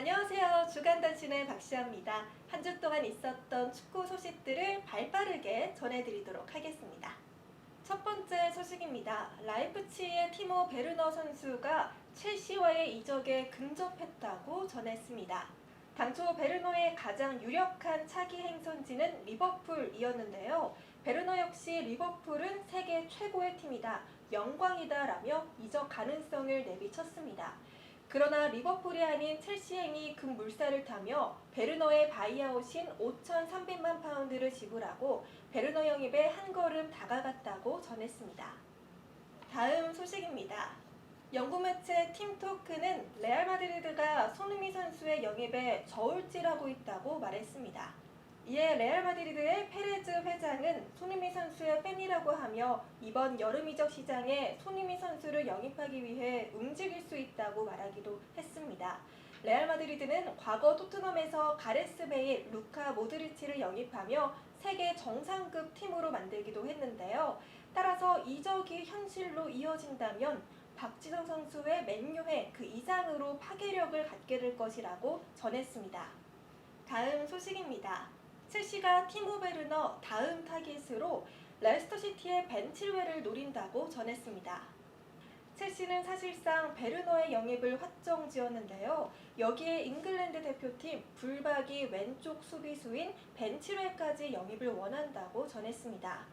안녕하세요. 주간 단신의 박시아입니다. 한 주 동안 있었던 축구 소식들을 발빠르게 전해드리도록 하겠습니다. 첫 번째 소식입니다. 라이프치히의 티모 베르너 선수가 첼시와의 이적에 근접했다고 전했습니다. 당초 베르너의 가장 유력한 차기 행선지는 리버풀이었는데요. 베르너 역시 리버풀은 세계 최고의 팀이다. 영광이다라며 이적 가능성을 내비쳤습니다. 그러나 리버풀이 아닌 첼시행이 급물살을 타며 베르너의 바이아웃인 5,300만 파운드를 지불하고 베르너 영입에 한 걸음 다가갔다고 전했습니다. 다음 소식입니다. 영국 매체 팀토크는 레알 마드리드가 손흥민 선수의 영입에 저울질하고 있다고 말했습니다. 이에 레알 마드리드의 페레즈 회장은 손흥민 선수의 팬이라고 하며 이번 여름 이적 시장에 손흥민 선수를 영입하기 위해 움직일 수 있다고 말하기도 했습니다. 레알 마드리드는 과거 토트넘에서 가레스 베일, 루카 모드리치를 영입하며 세계 정상급 팀으로 만들기도 했는데요. 따라서 이적이 현실로 이어진다면 박지성 선수의 맨유회 그 이상으로 파괴력을 갖게 될 것이라고 전했습니다. 다음 소식입니다. 첼시가 티모 베르너 다음 타깃으로 레스터시티의 벤칠웨를 노린다고 전했습니다. 첼시는 사실상 베르너의 영입을 확정 지었는데요. 여기에 잉글랜드 대표팀 불박이 왼쪽 수비수인 벤칠웨까지 영입을 원한다고 전했습니다.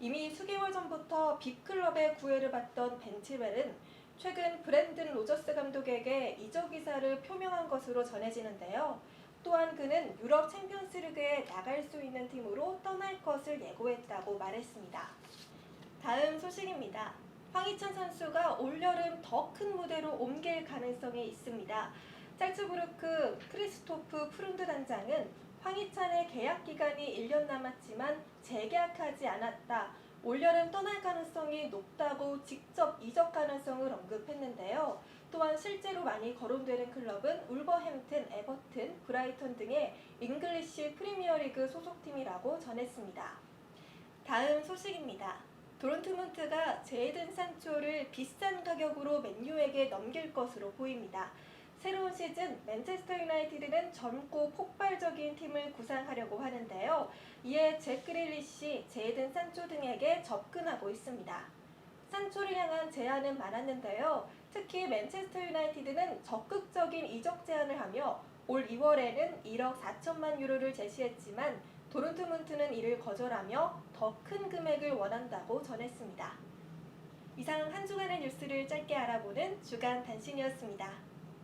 이미 수개월 전부터 빅클럽의 구애를 받던 벤칠웰은 최근 브랜든 로저스 감독에게 이적 의사를 표명한 것으로 전해지는데요. 또한 그는 유럽 챔피언스리그에 나갈 수 있는 팀으로 떠날 것을 예고했다고 말했습니다. 다음 소식입니다. 황희찬 선수가 올여름 더 큰 무대로 옮길 가능성이 있습니다. 짤츠부르크 크리스토프 푸른드 단장은 황희찬의 계약 기간이 1년 남았지만 재계약하지 않았다. 올여름 떠날 가능성이 높다고 직접 이적 가능성을 언급했는데요. 또한 실제로 많이 거론되는 클럽은 울버햄튼, 에버튼, 브라이턴 등의 잉글리시 프리미어리그 소속팀이라고 전했습니다. 다음 소식입니다. 도론트문트가 제이든 산초를 비싼 가격으로 맨유에게 넘길 것으로 보입니다. 새로운 시즌 맨체스터 유나이티드는 젊고 폭발적인 팀을 구상하려고 하는데요. 이에 잭 그릴리시, 제이든 산초 등에게 접근하고 있습니다. 산초를 향한 제안은 많았는데요. 특히 맨체스터 유나이티드는 적극적인 이적 제안을 하며 올 2월에는 1억 4천만 유로를 제시했지만 도른트문트는 이를 거절하며 더 큰 금액을 원한다고 전했습니다. 이상 한 주간의 뉴스를 짧게 알아보는 주간 단신이었습니다.